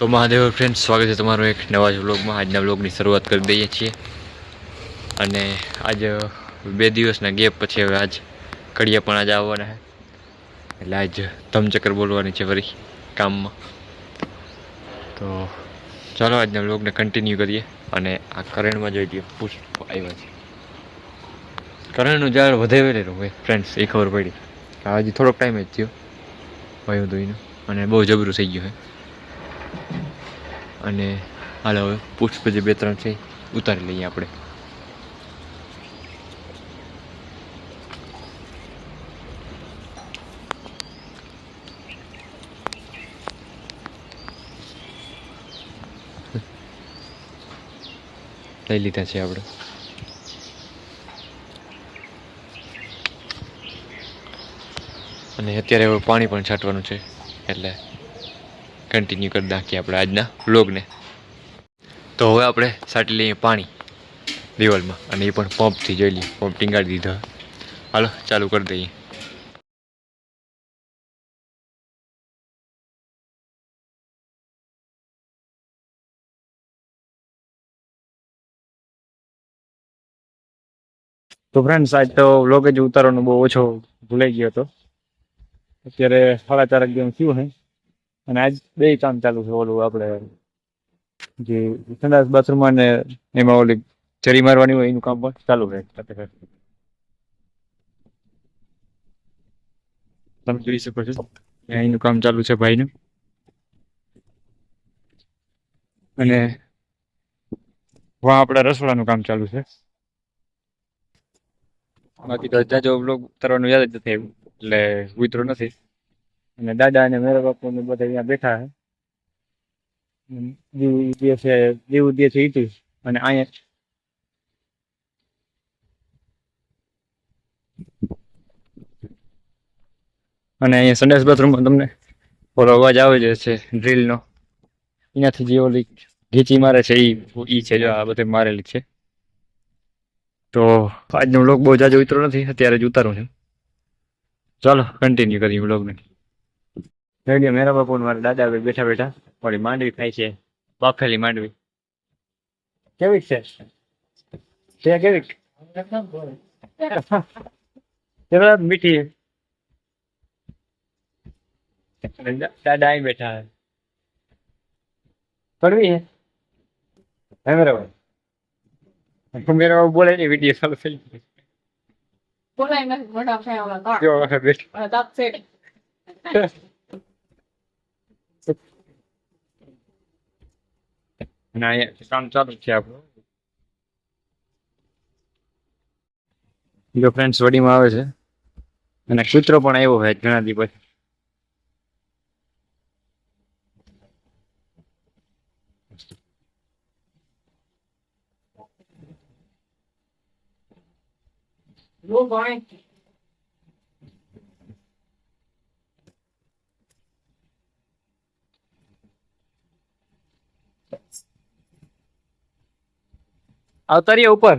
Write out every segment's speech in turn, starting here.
તો મહાદેવ ફ્રેન્ડ સ્વાગત છે તમારું એક નવા જ વ્લોગમાં. આજના વ્લોગની શરૂઆત કરી દઈએ છીએ. અને આજ બે દિવસના ગેપ પછી હવે આજ કડિયા પણ આજ આવવાના છે. એટલે આજ ધમચક્કર બોલવાની છે ફરી કામમાં. તો ચાલો આજના વ્લોગને કન્ટિન્યુ કરીએ અને આ કરણમાં જોઈ લઈએ પુષ્પ આવ્યા છે. કરણનું ઝાડ વધે વેલેલું હોય ફ્રેન્ડ્સ એ ખબર પડી. હજી થોડોક ટાઈમ જ થયો વાયુ દોઈનો અને બહુ જબરું થઈ ગયું છે અને હાલ હવે પુષ્પ જે બે ત્રણ છે, ઉતારી લઈએ આપણે. લઈ લીધા છે આપણે. અને અત્યારે હવે પાણી પણ છાંટવાનું છે, એટલે કન્ટિન્યુ કરી નાખીએ આપણે આજના બ્લોગને તો હવે આપણે સાટી લઈએ પાણી દિવાલમાં અને એ પણ પંપથી જોઈ લઈએ. પંપ ટીંગાડી દીધો. હાલો, ચાલુ કરી દઈએ. તો ફ્રેન્ડ્સ આજ તો વ્લોગ જ ઉતારવાનો બહુ ઓછો ભૂલાઈ ગયો હતો. અત્યારે સાડા ચાર જેમ થયું હે. અને આજ બે કામ ચાલુ છે ઓલું આપણે જે સંડાસ બાથરૂમમાં ને એમાં ઓલી ચરી મારવાની હોય એનું કામ પણ ચાલુ રહે. તમે જોઈ શકો છો. એનું કામ ચાલુ છે ભાઈનું. અને વા આપણા રસોડાનું કામ ચાલુ છે. બાકી તો જો બ્લોગ ઉતારવાનું યાદ જ નથી એટલે ઉતરો નથી. અને દાદા અને મેરા બાપુ ને બધા અહીંયા બેઠા છે. દીવ ઉદ્ય છે, દીવ ઉદ્ય છે અને અહીંયા અને અહીંયા સંડાસ બાથરૂમમાં તમને ઓલો અવાજ આવે જ છે, ડ્રીલનો. એનાથી જે ઓલી ઘીચી મારે છે એ ઈ છે, જો આ બધે મારેલી છે. તો આજનો વ્લોગ બહુ જાજો ઉતરો નથી, અત્યારે જ ઉતારું છું. ચાલો કન્ટિન્યુ કરીએ વ્લોગને રેડિયો મેરા બાપુ મારા દાદા ભાઈ બેઠા બેઠા થોડી માંડવી ખાય છે બાફેલી માંડવી. કેવી છે? તે કેવી? મીઠી. દાદા અહીં બેઠા હે કડવી હે હે મેરા બાપુ. મેરા બાપુ બોલે નહીં વીડિયો ચાલુ થઈ બોલાય નથી મોટા ફેવલા બેઠ. અને અહીંયા કામ ચાલુ છે જો ફ્રેન્ડ્સ વડીમાં આવે છે. અને કૂતરો પણ આવ્યો હોય ઘણા દી પછી. ભાઈ આવતા રહીએ ઉપર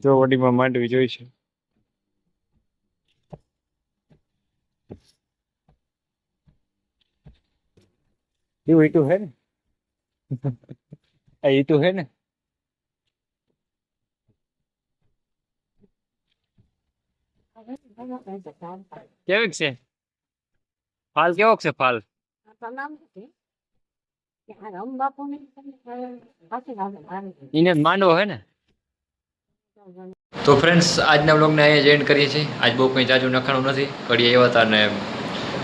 જો વડીમાં માંડવી જોઈ છે એવું ઈટું હે ને આ ઈટું હે ને કેવીક છે ફાલ કેવોક છે ફાલ એને માંડવો હે ને? તો ફ્રેન્ડ્સ આજના બ્લોગને અહીંયા જ કરીએ છીએ. આજ બહુ કંઈ જાજુ નખાણું નથી. કડીએ એવા હતા અને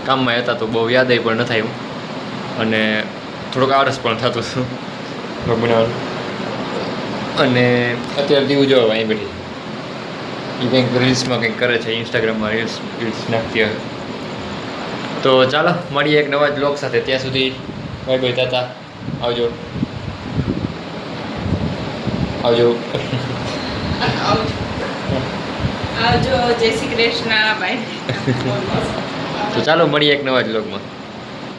કામમાં હતા તો બહુ યાદ પણ ન થયું અને થોડોક આળસ પણ થતું હતો. બનાવવાનું અને અત્યારે દીવું જો અહીં બેઠી એ કંઈક રીલ્સમાં કંઈક કરે છે ઇન્સ્ટાગ્રામમાં રીલ્સ રીલ્સ નાખતી હોય. તો ચાલો મળીએ એક નવા બ્લોગ સાથે. ત્યાં સુધી ભાઈ ભાઈ તાતા આવજો. આવજો. આવજો. જય શ્રી કૃષ્ણ ભાઈ તો ચાલો મળીએ એક નવા જ વ્લોગમાં